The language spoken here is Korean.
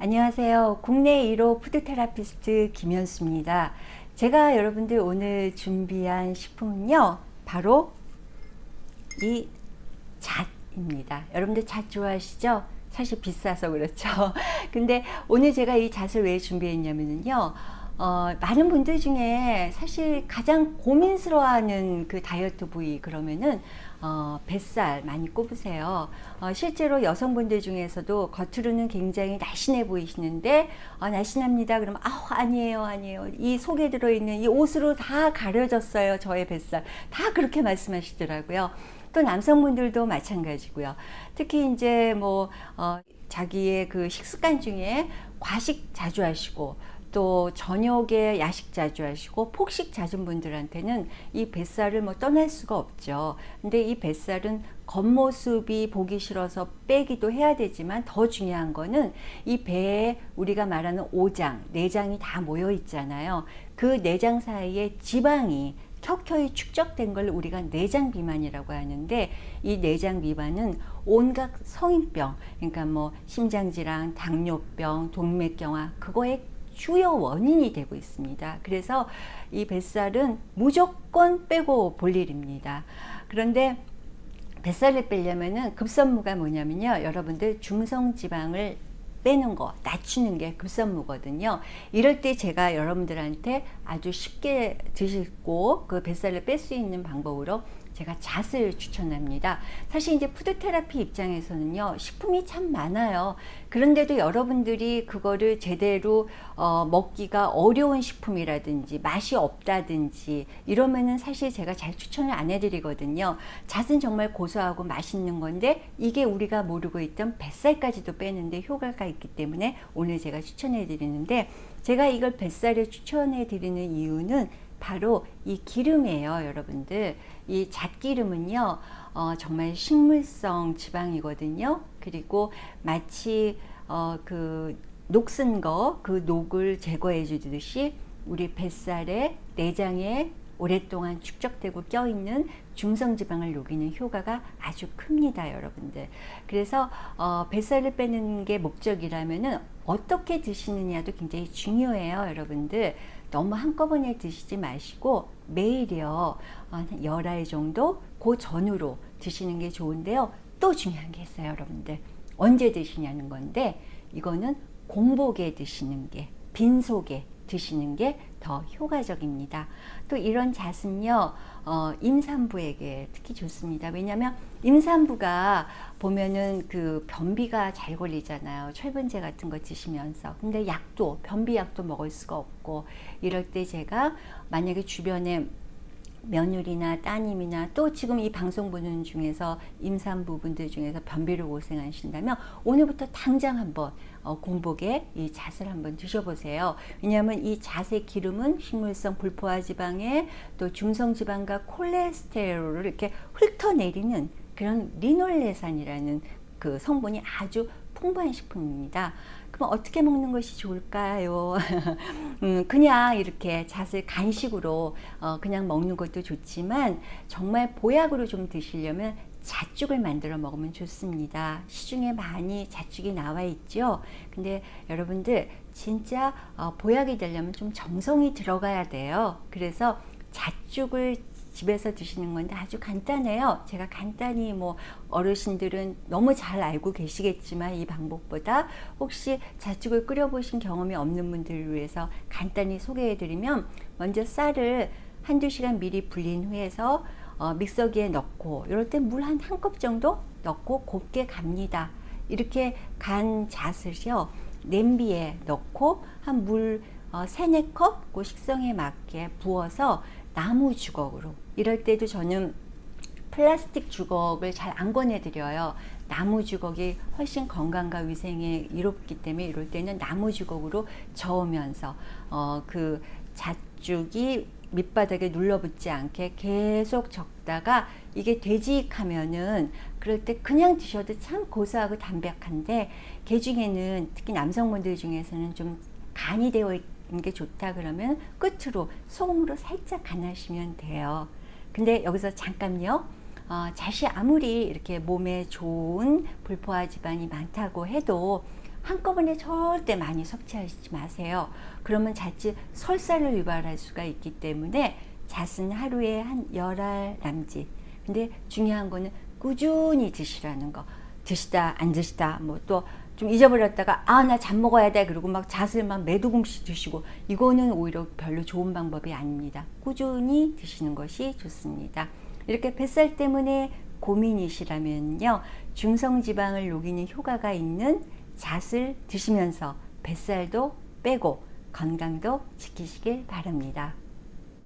안녕하세요. 국내 1호 푸드 테라피스트 김현수입니다. 제가 여러분들 오늘 준비한 식품은요, 바로 이 잣입니다. 여러분들 잣 좋아하시죠? 사실 비싸서 그렇죠. 근데 오늘 제가 이 잣을 왜 준비했냐면요. 어, 많은 분들 중에 사실 가장 고민스러워하는 그 다이어트 부위 그러면은 어, 뱃살 많이 꼽으세요. 어, 실제로 여성분들 중에서도 겉으로는 굉장히 날씬해 보이시는데 어, 날씬합니다. 그러면 아우 아니에요 아니에요. 이 속에 들어있는 이 옷으로 다 가려졌어요. 저의 뱃살. 다 그렇게 말씀하시더라고요. 또 남성분들도 마찬가지고요. 특히 이제 뭐 어, 자기의 그 식습관 중에 과식 자주 하시고 또 저녁에 야식 자주 하시고 폭식 잦은 분들한테는 이 뱃살을 뭐 떠날 수가 없죠. 근데 이 뱃살은 겉모습이 보기 싫어서 빼기도 해야 되지만 더 중요한 거는 이 배에 우리가 말하는 오장, 내장이 다 모여 있잖아요. 그 내장 사이에 지방이 켜켜이 축적된 걸 우리가 내장 비만이라고 하는데 이 내장 비만은 온갖 성인병, 그러니까 뭐 심장질환, 당뇨병, 동맥경화 그거에 주요 원인이 되고 있습니다. 그래서 이 뱃살은 무조건 빼고 볼 일입니다. 그런데 뱃살을 빼려면은 급선무가 뭐냐면요. 여러분들 중성 지방을 빼는 거, 낮추는 게 급선무거든요. 이럴 때 제가 여러분들한테 아주 쉽게 드시고 그 뱃살을 뺄 수 있는 방법으로 제가 잣을 추천합니다. 사실 이제 푸드 테라피 입장에서는요, 식품이 참 많아요. 그런데도 여러분들이 그거를 제대로 어, 먹기가 어려운 식품이라든지 맛이 없다든지 이러면은 사실 제가 잘 추천을 안 해드리거든요. 잣은 정말 고소하고 맛있는 건데 이게 우리가 모르고 있던 뱃살까지도 빼는데 효과가 있기 때문에 오늘 제가 추천해 드리는데 제가 이걸 뱃살에 추천해 드리는 이유는 바로 이 기름이에요, 여러분들. 이 잣기름은요, 어, 정말 식물성 지방이거든요. 그리고 마치 어, 그 녹슨 거, 그 녹을 제거해 주듯이 우리 뱃살에 내장에 오랫동안 축적되고 껴있는 중성지방을 녹이는 효과가 아주 큽니다, 여러분들. 그래서 어, 뱃살을 빼는 게 목적이라면은 어떻게 드시느냐도 굉장히 중요해요, 여러분들. 너무 한꺼번에 드시지 마시고 매일이요 한 열알 정도 그 전후로 드시는 게 좋은데요. 또 중요한 게 있어요, 여러분들. 언제 드시냐는 건데 이거는 공복에 드시는 게 빈속에 드시는 게 더 효과적입니다. 또 이런 잣은요, 어, 임산부에게 특히 좋습니다. 왜냐하면 임산부가 보면은 그 변비가 잘 걸리잖아요. 철분제 같은 거 드시면서. 근데 약도, 변비 약도 먹을 수가 없고, 이럴 때 제가 만약에 주변에 며느리나 따님이나 또 지금 이 방송 보는 중에서 임산부분들 중에서 변비로 고생하신다면 오늘부터 당장 한번 어, 공복에 이 잣을 한번 드셔보세요. 왜냐하면 이 잣의 기름은 식물성 불포화 지방에 또 중성 지방과 콜레스테롤을 이렇게 훑어내리는 그런 리놀레산이라는 그 성분이 아주 풍부한 식품입니다. 그럼 어떻게 먹는 것이 좋을까요? 음, 그냥 이렇게 잣을 간식으로 어, 그냥 먹는 것도 좋지만 정말 보약으로 좀 드시려면 잣죽을 만들어 먹으면 좋습니다. 시중에 많이 잣죽이 나와 있죠. 근데 여러분들 진짜 어, 보약이 되려면 좀 정성이 들어가야 돼요. 그래서 잣죽을 집에서 드시는 건데 아주 간단해요. 제가 간단히 뭐 어르신들은 너무 잘 알고 계시겠지만 이 방법보다 혹시 잣죽을 끓여보신 경험이 없는 분들을 위해서 간단히 소개해드리면 먼저 쌀을 한두 시간 미리 불린 후에서 어, 믹서기에 넣고 이럴 때 물 한 한 컵 정도 넣고 곱게 갑니다. 이렇게 간 잣을요 냄비에 넣고 한물 어, 세네 컵, 그 식성에 맞게 부어서 나무 주걱으로 이럴 때도 저는 플라스틱 주걱을 잘 안 권해드려요. 나무 주걱이 훨씬 건강과 위생에 이롭기 때문에 이럴 때는 나무 주걱으로 저으면서 어, 그 잣죽이 밑바닥에 눌러붙지 않게 계속 적다가 이게 되직하면은 그럴 때 그냥 드셔도 참 고소하고 담백한데 개 중에는 특히 남성분들 중에서는 좀 간이 되어 있는 게 좋다 그러면 끝으로 소금으로 살짝 간하시면 돼요. 근데 여기서 잠깐요. 어, 잣이 아무리 이렇게 몸에 좋은 불포화 지방이 많다고 해도 한꺼번에 절대 많이 섭취하시지 마세요. 그러면 자칫 설사를 유발할 수가 있기 때문에 잣은 하루에 한 열 알 남짓. 근데 중요한 거는 꾸준히 드시라는 거. 드시다 안 드시다 뭐 또 좀 잊어버렸다가 아나잣 먹어야 돼 그리고 막 잣을 막 매두공씩 드시고 이거는 오히려 별로 좋은 방법이 아닙니다. 꾸준히 드시는 것이 좋습니다. 이렇게 뱃살 때문에 고민이시라면요 중성 지방을 녹이는 효과가 있는 잣을 드시면서 뱃살도 빼고 건강도 지키시길 바랍니다.